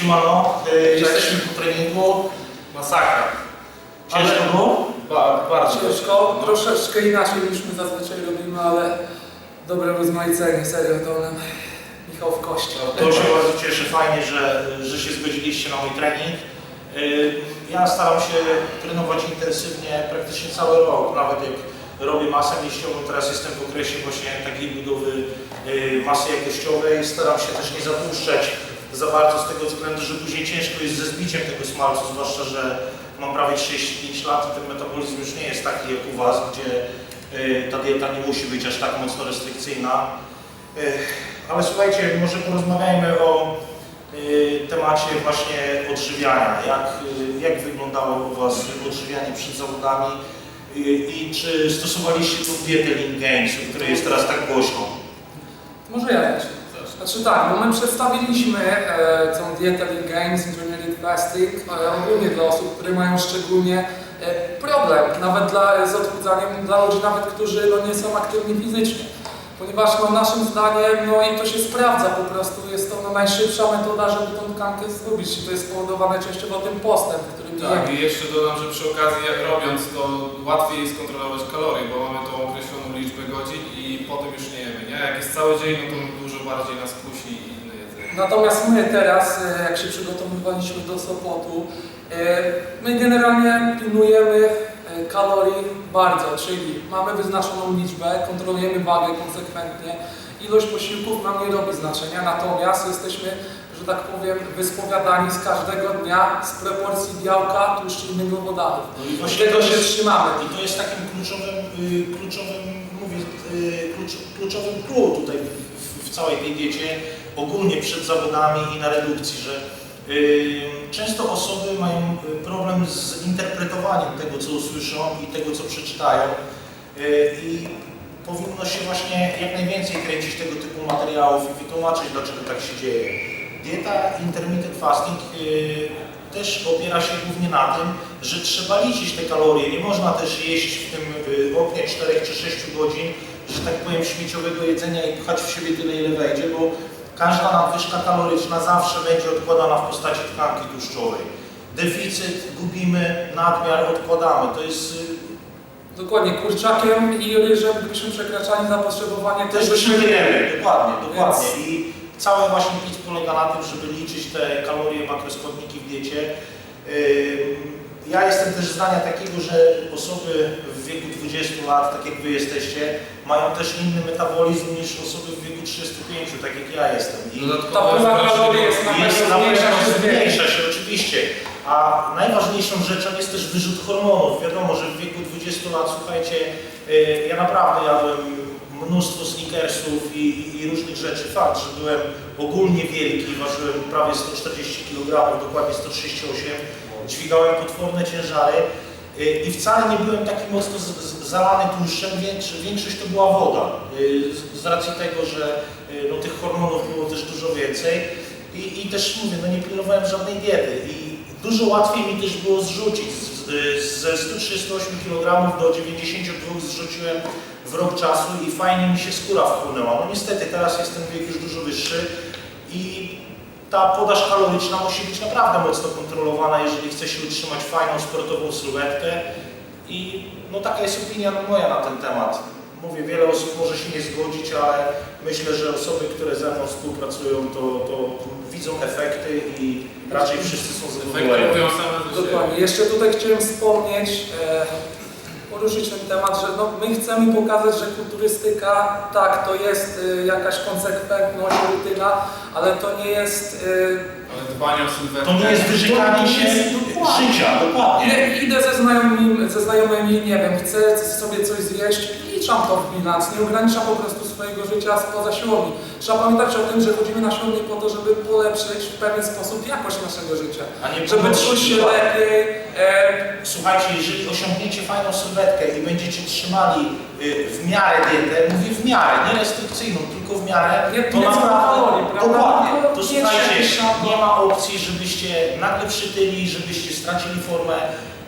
Siemano, y, jesteśmy po treningu. Masakra. Ciężko było? Ba, bardzo. Ciężko, troszeczkę inaczej niż my zazwyczaj robimy, ale dobre rozmaicenie, serio, to nam Michał w kości. To się bardzo cieszę, fajnie, że, że się zgodziliście na mój trening. Y, Ja staram się trenować intensywnie praktycznie cały rok, nawet jak robię masę mięśniową, teraz jestem w okresie właśnie takiej budowy y, masy jakościowej, staram się też nie zatłuszczać za bardzo z tego względu, że później ciężko jest ze zbiciem tego smalcu, zwłaszcza, że mam prawie 35 lat i ten metabolizm już nie jest taki jak u Was, gdzie y, ta dieta nie musi być aż tak mocno restrykcyjna. Y, Ale słuchajcie, może porozmawiajmy o y, temacie właśnie odżywiania. Jak, jak wyglądało u Was odżywianie przed zawodami i czy stosowaliście tą dietę Lean której jest teraz tak głośno? Może ja. Znaczy tak, bo my przedstawiliśmy e, tą dietę Lean Gains, Intermittent Fasting, e, ogólnie dla osób, które mają szczególnie e, problem, nawet dla, z odchudzaniem, dla ludzi nawet, którzy no, nie są aktywni fizycznie. Ponieważ no, naszym zdaniem, no i to się sprawdza po prostu, jest to no, najszybsza metoda, żeby tą tkankę zrobić i to jest spowodowane częściowo tym postem, który Tak, i jeszcze dodam, że przy okazji jak robiąc to łatwiej jest kontrolować kalorie, bo mamy tą określoną liczbę godzin i potem już nie jemy, nie? Jak jest cały dzień, no to bardziej nas kusi inne jedzenie. Natomiast my teraz, e, jak się przygotowywaliśmy do Sopotu, e, my generalnie pilnujemy e, kalorii bardzo, czyli mamy wyznaczoną liczbę, kontrolujemy wagę konsekwentnie, ilość posiłków nam nie robi znaczenia, natomiast jesteśmy, że tak powiem, wyspowiadani z każdego dnia z proporcji białka, tłuszczu i węglowodanów. No i tego to się jest- trzymamy. I to jest takim kluczowym, y, kluczowym, mówię, y, klucz, kluczowym clue tutaj w, całej tej diecie, ogólnie przed zawodami i na redukcji, że y, często osoby mają y, problem z interpretowaniem tego, co usłyszą i tego, co przeczytają y, i powinno się właśnie jak najwięcej kręcić tego typu materiałów i wytłumaczyć, dlaczego tak się dzieje. Dieta intermittent fasting też opiera się głównie na tym, że trzeba liczyć te kalorie. Nie można też jeść w tym oknie 4 czy 6 godzin, że tak powiem, śmieciowego jedzenia i pchać w siebie tyle, ile wejdzie, bo każda nadwyżka kaloryczna zawsze będzie odkładana w postaci tkanki tłuszczowej. Deficyt gubimy, nadmiar odkładamy. To jest y, Dokładnie, kurczakiem i ryżem, gdybyśmy przekraczali zapotrzebowanie, też byśmy wyszybujemy. Dokładnie, dokładnie. Więc- I cały właśnie pizz polega na tym, żeby liczyć te kalorie, makroskładniki w diecie. Ym, Ja jestem też zdania takiego, że osoby w wieku 20 lat, tak jak Wy jesteście, mają też inny metabolizm niż osoby w wieku 35, tak jak ja jestem. I Ta pula kalorii jest na jest pewno na zmniejsza pewno się zmniejsza. zmniejsza się oczywiście. A najważniejszą rzeczą jest też wyrzut hormonów. Wiadomo, że w wieku 20 lat, słuchajcie, y, ja naprawdę jadłem mnóstwo sneakersów i, i, i różnych rzeczy. Fakt, że byłem ogólnie wielki, ważyłem prawie 140 kg, dokładnie 138, dźwigałem potworne ciężary y, i wcale nie byłem taki mocno zalany tłuszczem, większość, to była woda. Y, Z, racji tego, że y, no, tych hormonów było też dużo więcej i, i też mówię, no nie pilnowałem żadnej diety i dużo łatwiej mi też było zrzucić. Ze 138 kg do 92 zrzuciłem w rok czasu i fajnie mi się skóra wchłonęła. No niestety teraz jest ten wiek już dużo wyższy i ta podaż kaloryczna musi być naprawdę mocno kontrolowana, jeżeli chce się utrzymać fajną sportową sylwetkę i no taka jest opinia moja na ten temat. Mówię, wiele osób może się nie zgodzić, ale myślę, że osoby, które ze mną współpracują, to, to widzą efekty i raczej wszyscy są zadowoleni. Dokładnie. Jeszcze tutaj chciałem wspomnieć, e, poruszyć ten temat, że no, my chcemy pokazać, że kulturystyka, tak, to jest e, jakaś konsekwentność, rutyna, ale to nie jest... E, Ale dbanie o sylwetkę. To nie jest wyrzekanie się Dokładnie. życia, dokładnie. nie, idę ze znajomymi, ze znajomymi, nie wiem, chcę sobie coś zjeść, liczam to w bilans, nie ograniczam po prostu swojego życia spoza siłowni. Trzeba pamiętać o tym, że chodzimy na siłownię po to, żeby polepszyć w pewien sposób jakość naszego życia. A nie Żeby czuć się się lepiej, e, Słuchajcie, jeżeli osiągniecie fajną sylwetkę i będziecie trzymali y, w miarę dietę, mówię w miarę, nie restrykcyjną, tylko w miarę, Nie- to nie naprawdę, dokładnie, to nie słuchajcie, nie ma opcji, żebyście nagle przytyli, żebyście stracili formę,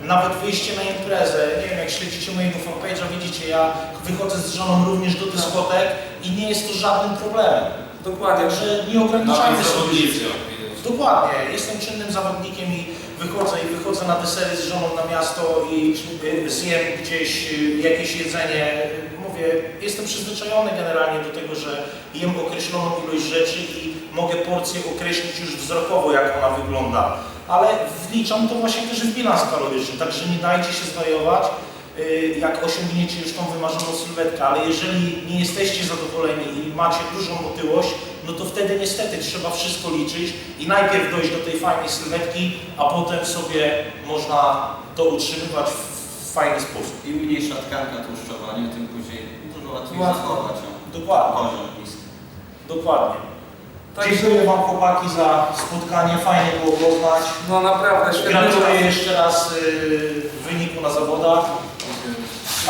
nawet wyjście na imprezę, nie wiem, jak śledzicie mojego fanpage'a, widzicie, ja wychodzę z żoną również do dyskotek i nie jest to żadnym problemem. dokładnie. Także nie ograniczajmy Nawet sobie. Dokładnie, jestem czynnym zawodnikiem i wychodzę i wychodzę na desery z żoną na miasto i y, zjem gdzieś y, jakieś jedzenie. Jestem przyzwyczajony generalnie do tego, że jem określoną ilość rzeczy i mogę porcję określić już wzrokowo, jak ona wygląda. Ale wliczam to właśnie też w bilans kaloryczny, także nie dajcie się zwariować, y, jak osiągniecie już tą wymarzoną sylwetkę, ale jeżeli nie jesteście zadowoleni i macie dużą otyłość, no to wtedy niestety trzeba wszystko liczyć i najpierw dojść do tej fajnej sylwetki, a potem sobie można to utrzymywać w fajny sposób. Im mniejsza tkanka tłuszczowa, nie, tym później dużo łatwiej Łatwo. zachować ją. Dokładnie, Poziom niski. dokładnie. Także, Dziękuję Wam chłopaki za spotkanie, fajnie było poznać. no naprawdę świetny Gratuluję jeszcze raz y, wyniku na zawodach.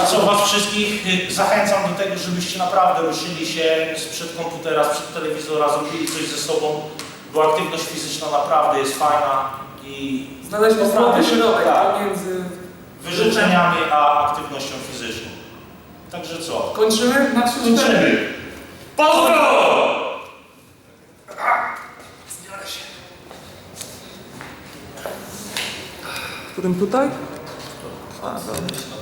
A co Was wszystkich y, zachęcam do tego, żebyście naprawdę ruszyli się sprzed komputera, sprzed telewizora, zrobili coś ze sobą, bo aktywność fizyczna naprawdę jest fajna i Znaleźliśmy złoty środek Tak. pomiędzy... wyrzeczeniami a aktywnością fizyczną. Także co? Kończymy? Na. Kończymy! Pozdro! Którym tutaj? A, myślę.